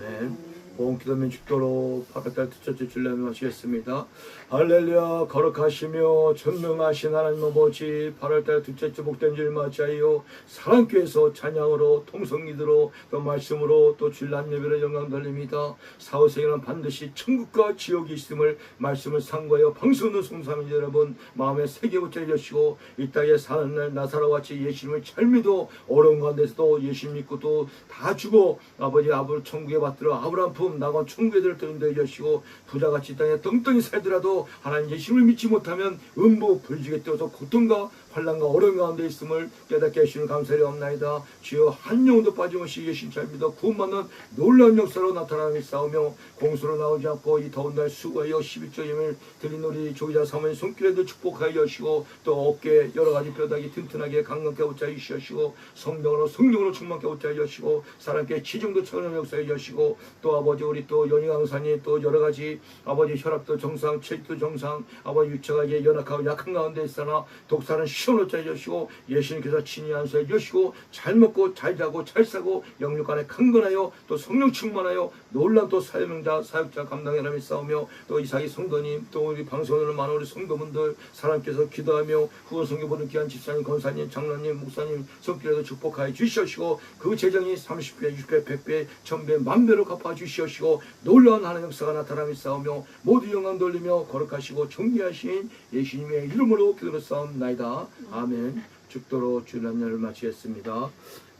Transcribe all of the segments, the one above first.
아 기도면 죽도록 8월달 첫째 주일날 마치겠습니다. 할렐루야 거룩하시며 전능하신 하나님 아버지 8월달 둘째 주 복된 줄 맞아요. 사랑교에서 찬양으로 통성기도로 또 말씀으로 또 주일날 예배로 영광 돌립니다. 사후생에는 반드시 천국과 지옥이 있음을 말씀을 상고하여 방송하는 송사민 여러분 마음에 붙여 주시고 이 땅에 사는 날 나사로와 같이 예수님을 잘 믿어 어려운 가운데서도 예수 믿고 또 다 주고 아버지 아버지 천국에 받들어 아브라함 품 나간 천국에 들었던 주시고 부자같이 이 땅에 떵떵이 살더라도 하나님 예수님을 믿지 못하면 음부 불지게 떠서 고통과 환란과 어려운 가운데 있음을 깨닫게 해주시는 감사를 없나이다. 주여 한 영혼도 빠짐없이 잘 믿어 구원받는 놀라운 역사로 나타나며 싸우며 공수로 나오지 않고 이 더운 날 수고하여 11조 예물 드린 우리 조기자 사모님 손길에도 축복하여 주시고 또 어깨 여러 가지 뼈다귀 튼튼하게 강건케 옷자 주시옵시고 성령으로 성령으로 충만케 옷자 주시고 사람께 지중도 천연 역사해 주시고 또 아버지 우리 또 연희 강사님 또 여러 가지 아버지 혈압도 정상 체도 정상 아버지 유체가 연약하고 약한 가운데 있으나 독사는 시원호자 주시고 예수님께서 친히 안수해 주시고 잘 먹고 잘 자고 잘 사고 영육 간에 강건하여 또 성령 충만하여 놀란 또 사명자 사역자 감당의 남이 싸우며 또 이사기 성도님 또 우리 방송으로 많은 우리 성도분들 사람께서 기도하며 후원 성교 보는 귀한 집사님 권사님 장로님 목사님 손길에도 축복하여 주시옵시고 그 재정이 30배 60배 100배 1000배 만배로 갚아 주시옵시고 놀라운 하나님 역사가 나타나며 싸우며 모두 영광 돌리며 거룩하시고 존귀하신 예수님의 이름으로 기도로 싸움 나이다 아멘. 죽도록 주난날을 마치겠습니다.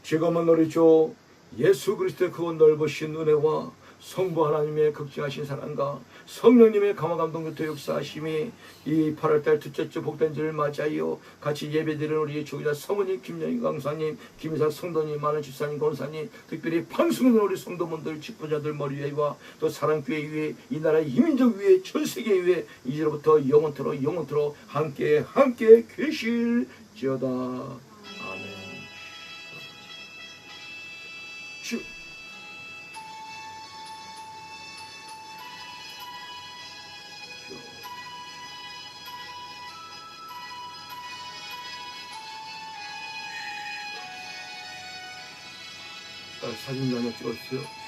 지금은 우리 주 예수 그리스도의 그 넓으신 은혜와 성부 하나님의 극진하신 사랑과 성령님의 감화감동 교토 역사하심이 이 8월달 둘째 주 복된 주를 맞이하여 같이 예배드리는 우리 조기자 성우님, 김영희 강사님, 김이사 성도님, 많은 집사님, 권사님, 특별히 방송하는 우리 성도분들, 직분자들 머리 위에와 또 사랑교회 위에 이 나라 이민족 위에 전 세계 위에 이제부터 영원토록 영원토록 함께 함께 계실지어다 아멘. 주. 사진 하나 찍었어요.